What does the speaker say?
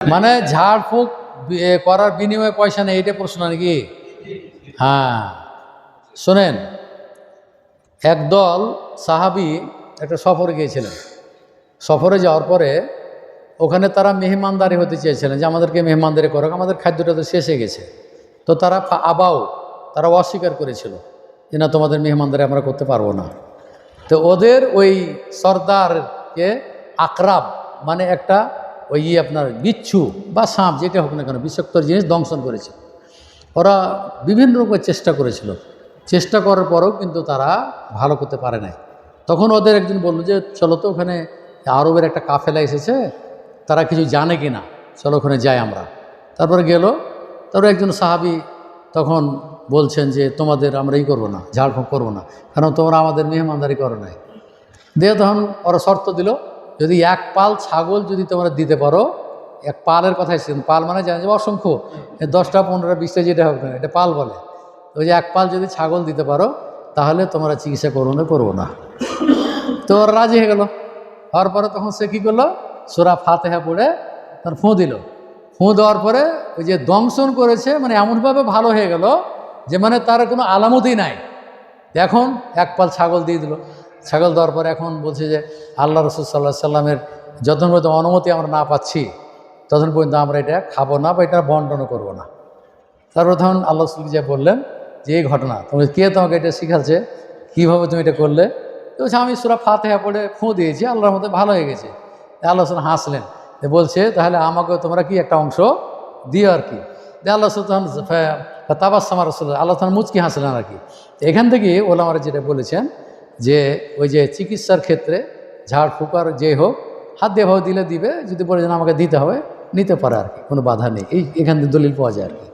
মানে ঝাড়ফুঁক করার বিনিময়ে পয়সা নেই এটা প্রশ্ন নাকি? হ্যাঁ। শোনেন একদল সাহাবি একটা সফরে গিয়েছিলেন। সফরে যাওয়ার পরে ওখানে তারা মেহমানদারি হতে চেয়েছিলেন যে আমাদেরকে মেহমানদারি করো আমাদের খাদ্যটা তো শেষ হয়ে গেছে। তো তারা আবাও তারা অস্বীকার করেছিল যে না, তোমাদের মেহমানদারি আমরা করতে পারব না। তো ওদের ওই সর্দারকে আকরাব মানে একটা ওই ইয়ে আপনার বিচ্ছু বা সাপ, যেটা হোক না কেন, বিষাক্ত জিনিস দংশন করেছে ওরা বিভিন্ন রকমের চেষ্টা করেছিল। চেষ্টা করার পরেও কিন্তু তারা ভালো করতে পারে নাই। তখন ওদের একজন বলল যে, চলো তো ওখানে, আরবের একটা কাফেলা এসেছে, তারা কিছু জানে কি না? চলো ওখানে যাই আমরা। তারপরে গেল, তারপরে একজন সাহাবি তখন বলছেন যে, তোমাদের আমরা ই করব না, ঝাড়ফুঁক করব না, কারণ তোমরা আমাদের মেহমানদারি করো নাই। দিয়ে তখন ওরা শর্ত দিল যদি এক পাল ছাগল যদি তোমরা দিতে পারো, এক পালের কথা এসেছেন পাল মানে জানেন যে অসংখ্য। দশটা, পনেরোটা, বিশটা যেটা হবে না এটা পাল বলে। ওই যে এক পাল যদি ছাগল দিতে পারো, তাহলে তোমরা চিকিৎসা করব না করব না। তো ওরা রাজি হয়ে গেলো। হওয়ার পরে তখন সে কী করল? সোরা ফাতেহা পড়ে তার ফোঁ দিল। ফোঁ দেওয়ার পরে ওই যে দংশন করেছে মানে এমনভাবে ভালো হয়ে গেল যে মানে তার কোনো আলামতই নাই। এখন এক পাল ছাগল দিয়ে দিল। ছাগল দেওয়ার পর এখন বলছে যে, আল্লাহ রসুল সাল্লাহ সাল্লামের যতক্ষণ পর্যন্ত অনুমতি আমরা না পাচ্ছি ততক্ষণ পর্যন্ত আমরা এটা খাব না বা এটা বন্টনও করব না। তারপর তখন আল্লাহ রসুল যে বললেন যে, এই ঘটনা, তুমি কে তোমাকে এটা শিখাচ্ছে? কীভাবে তুমি এটা করলে? তো আমি সুরা ফাতেহা পড়ে ফুঁ দিয়েছি, আল্লাহর মধ্যে ভালো হয়ে গেছে। আল্লাহ রসুল হাসলেন। বলছে, তাহলে আমাকে তোমরা কি একটা অংশ দিও আর কি? আল্লাহ তখন তাবাসামা রসুল আল্লাহ তখন মুচকি হাসলেন আর কি। এখান থেকে ওলামারা যেটা বলেছেন যে ওই যে চিকিৎসার ক্ষেত্রে ঝাড় ফুকার যে হোক, হাত দিয়ে ভাবে দিলে দিবে, যদি বলে যেন আমাকে দিতে হবে, নিতে পারে আর কি, কোনো বাধা নেই। এই এখান থেকে দলিল পাওয়া যায় আর কি।